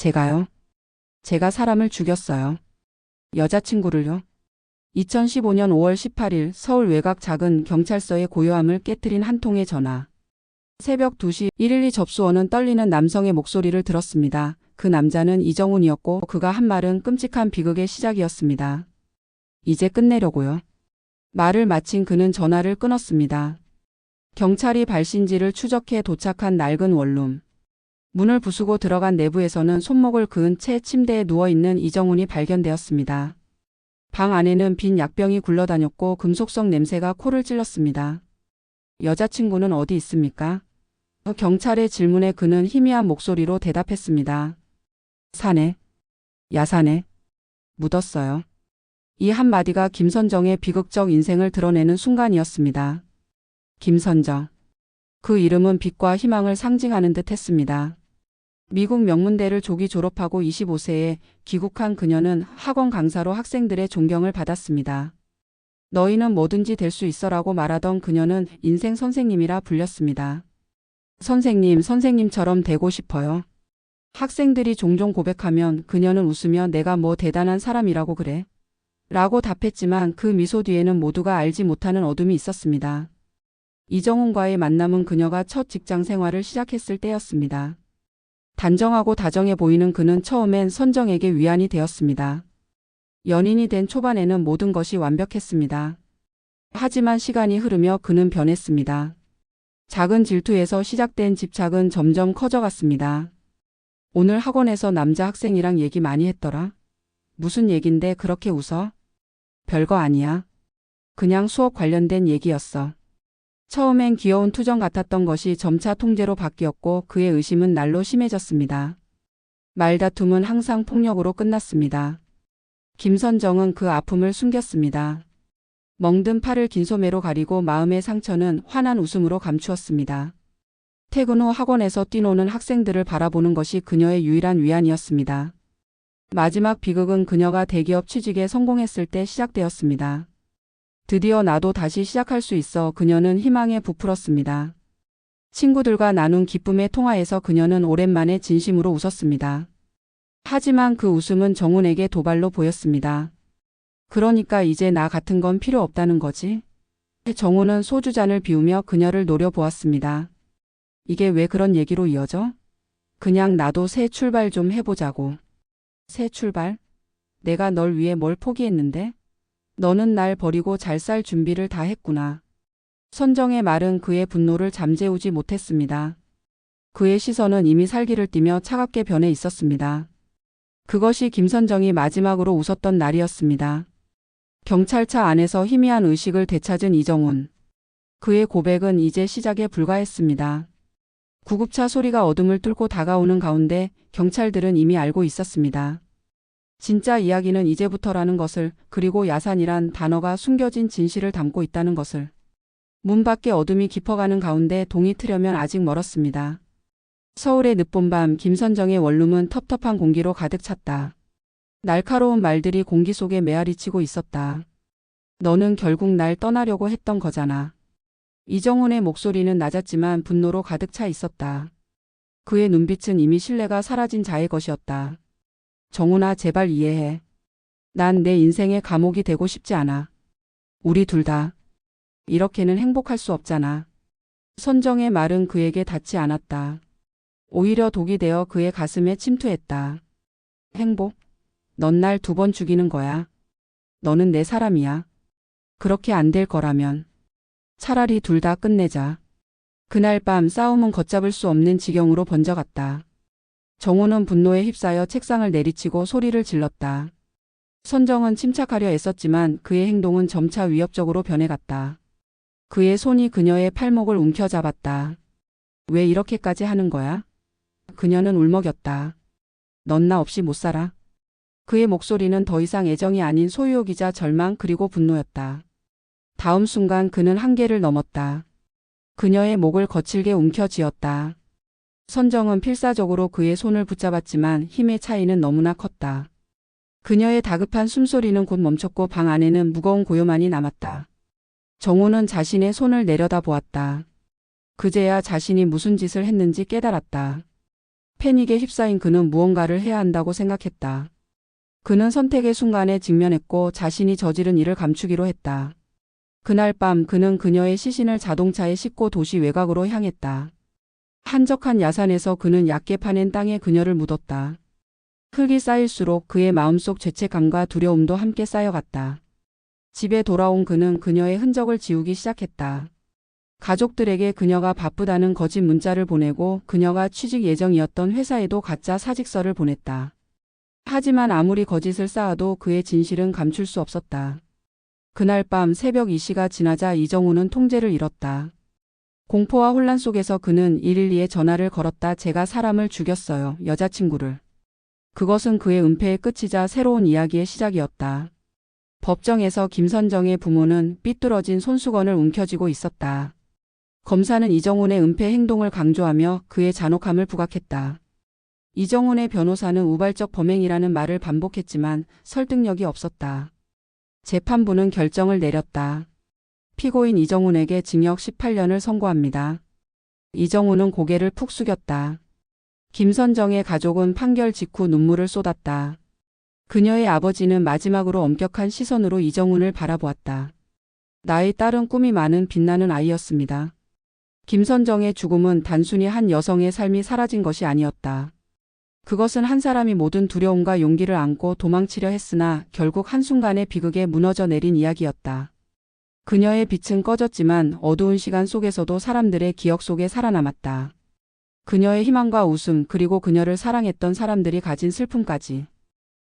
제가요? 제가 사람을 죽였어요. 여자친구를요? 2015년 5월 18일 서울 외곽 작은 경찰서의 고요함을 깨뜨린 한 통의 전화. 새벽 2시 112 접수원은 떨리는 남성의 목소리를 들었습니다. 그 남자는 이정훈이었고 그가 한 말은 끔찍한 비극의 시작이었습니다. 이제 끝내려고요. 말을 마친 그는 전화를 끊었습니다. 경찰이 발신지를 추적해 도착한 낡은 원룸. 문을 부수고 들어간 내부에서는 손목을 그은 채 침대에 누워있는 이정훈이 발견되었습니다. 방 안에는 빈 약병이 굴러다녔고 금속성 냄새가 코를 찔렀습니다. 여자친구는 어디 있습니까? 경찰의 질문에 그는 희미한 목소리로 대답했습니다. 산에, 야산에, 묻었어요. 이 한마디가 김선정의 비극적 인생을 드러내는 순간이었습니다. 김선정. 그 이름은 빛과 희망을 상징하는 듯 했습니다. 미국 명문대를 조기 졸업하고 25세에 귀국한 그녀는 학원 강사로 학생들의 존경을 받았습니다. 너희는 뭐든지 될 수 있어라고 말하던 그녀는 인생 선생님이라 불렸습니다. 선생님, 선생님처럼 되고 싶어요. 학생들이 종종 고백하면 그녀는 웃으며 내가 뭐 대단한 사람이라고 그래? 라고 답했지만 그 미소 뒤에는 모두가 알지 못하는 어둠이 있었습니다. 이정훈과의 만남은 그녀가 첫 직장 생활을 시작했을 때였습니다. 단정하고 다정해 보이는 그는 처음엔 선정에게 위안이 되었습니다. 연인이 된 초반에는 모든 것이 완벽했습니다. 하지만 시간이 흐르며 그는 변했습니다. 작은 질투에서 시작된 집착은 점점 커져갔습니다. 오늘 학원에서 남자 학생이랑 얘기 많이 했더라. 무슨 얘긴데 그렇게 웃어? 별거 아니야. 그냥 수업 관련된 얘기였어. 처음엔 귀여운 투정 같았던 것이 점차 통제로 바뀌었고 그의 의심은 날로 심해졌습니다. 말다툼은 항상 폭력으로 끝났습니다. 김선정은 그 아픔을 숨겼습니다. 멍든 팔을 긴 소매로 가리고 마음의 상처는 환한 웃음으로 감추었습니다. 퇴근 후 학원에서 뛰노는 학생들을 바라보는 것이 그녀의 유일한 위안이었습니다. 마지막 비극은 그녀가 대기업 취직에 성공했을 때 시작되었습니다. 드디어 나도 다시 시작할 수 있어 그녀는 희망에 부풀었습니다. 친구들과 나눈 기쁨의 통화에서 그녀는 오랜만에 진심으로 웃었습니다. 하지만 그 웃음은 정훈에게 도발로 보였습니다. 그러니까 이제 나 같은 건 필요 없다는 거지? 정훈은 소주잔을 비우며 그녀를 노려보았습니다. 이게 왜 그런 얘기로 이어져? 그냥 나도 새 출발 좀 해보자고. 새 출발? 내가 널 위해 뭘 포기했는데? 너는 날 버리고 잘 살 준비를 다 했구나. 선정의 말은 그의 분노를 잠재우지 못했습니다. 그의 시선은 이미 살기를 띠며 차갑게 변해 있었습니다. 그것이 김선정이 마지막으로 웃었던 날이었습니다. 경찰차 안에서 희미한 의식을 되찾은 이정훈. 그의 고백은 이제 시작에 불과했습니다. 구급차 소리가 어둠을 뚫고 다가오는 가운데 경찰들은 이미 알고 있었습니다. 진짜 이야기는 이제부터라는 것을 그리고 야산이란 단어가 숨겨진 진실을 담고 있다는 것을. 문 밖에 어둠이 깊어가는 가운데 동이 트려면 아직 멀었습니다. 서울의 늦봄 밤 김선정의 원룸은 텁텁한 공기로 가득 찼다. 날카로운 말들이 공기 속에 메아리치고 있었다. 너는 결국 날 떠나려고 했던 거잖아. 이정훈의 목소리는 낮았지만 분노로 가득 차 있었다. 그의 눈빛은 이미 신뢰가 사라진 자의 것이었다. 정훈아, 제발 이해해. 난 내 인생의 감옥이 되고 싶지 않아. 우리 둘 다. 이렇게는 행복할 수 없잖아. 선정의 말은 그에게 닿지 않았다. 오히려 독이 되어 그의 가슴에 침투했다. 행복? 넌 날 두 번 죽이는 거야. 너는 내 사람이야. 그렇게 안 될 거라면 차라리 둘 다 끝내자. 그날 밤 싸움은 걷잡을 수 없는 지경으로 번져갔다. 정호는 분노에 휩싸여 책상을 내리치고 소리를 질렀다. 선정은 침착하려 애썼지만 그의 행동은 점차 위협적으로 변해갔다. 그의 손이 그녀의 팔목을 움켜잡았다. 왜 이렇게까지 하는 거야? 그녀는 울먹였다. 넌 나 없이 못 살아. 그의 목소리는 더 이상 애정이 아닌 소유욕이자 절망 그리고 분노였다. 다음 순간 그는 한계를 넘었다. 그녀의 목을 거칠게 움켜쥐었다. 선정은 필사적으로 그의 손을 붙잡았지만 힘의 차이는 너무나 컸다. 그녀의 다급한 숨소리는 곧 멈췄고 방 안에는 무거운 고요만이 남았다. 정호는 자신의 손을 내려다 보았다. 그제야 자신이 무슨 짓을 했는지 깨달았다. 패닉에 휩싸인 그는 무언가를 해야 한다고 생각했다. 그는 선택의 순간에 직면했고 자신이 저지른 일을 감추기로 했다. 그날 밤 그는 그녀의 시신을 자동차에 싣고 도시 외곽으로 향했다. 한적한 야산에서 그는 얕게 파낸 땅에 그녀를 묻었다. 흙이 쌓일수록 그의 마음속 죄책감과 두려움도 함께 쌓여갔다. 집에 돌아온 그는 그녀의 흔적을 지우기 시작했다. 가족들에게 그녀가 바쁘다는 거짓 문자를 보내고 그녀가 취직 예정이었던 회사에도 가짜 사직서를 보냈다. 하지만 아무리 거짓을 쌓아도 그의 진실은 감출 수 없었다. 그날 밤 새벽 2시가 지나자 이정우는 통제를 잃었다. 공포와 혼란 속에서 그는 112에 전화를 걸었다. 제가 사람을 죽였어요. 여자친구를. 그것은 그의 은폐의 끝이자 새로운 이야기의 시작이었다. 법정에서 김선정의 부모는 삐뚤어진 손수건을 움켜쥐고 있었다. 검사는 이정훈의 은폐 행동을 강조하며 그의 잔혹함을 부각했다. 이정훈의 변호사는 우발적 범행이라는 말을 반복했지만 설득력이 없었다. 재판부는 결정을 내렸다. 피고인 이정훈에게 징역 18년을 선고합니다. 이정훈은 고개를 푹 숙였다. 김선정의 가족은 판결 직후 눈물을 쏟았다. 그녀의 아버지는 마지막으로 엄격한 시선으로 이정훈을 바라보았다. 나의 딸은 꿈이 많은 빛나는 아이였습니다. 김선정의 죽음은 단순히 한 여성의 삶이 사라진 것이 아니었다. 그것은 한 사람이 모든 두려움과 용기를 안고 도망치려 했으나 결국 한순간의 비극에 무너져 내린 이야기였다. 그녀의 빛은 꺼졌지만 어두운 시간 속에서도 사람들의 기억 속에 살아남았다. 그녀의 희망과 웃음 그리고 그녀를 사랑했던 사람들이 가진 슬픔까지.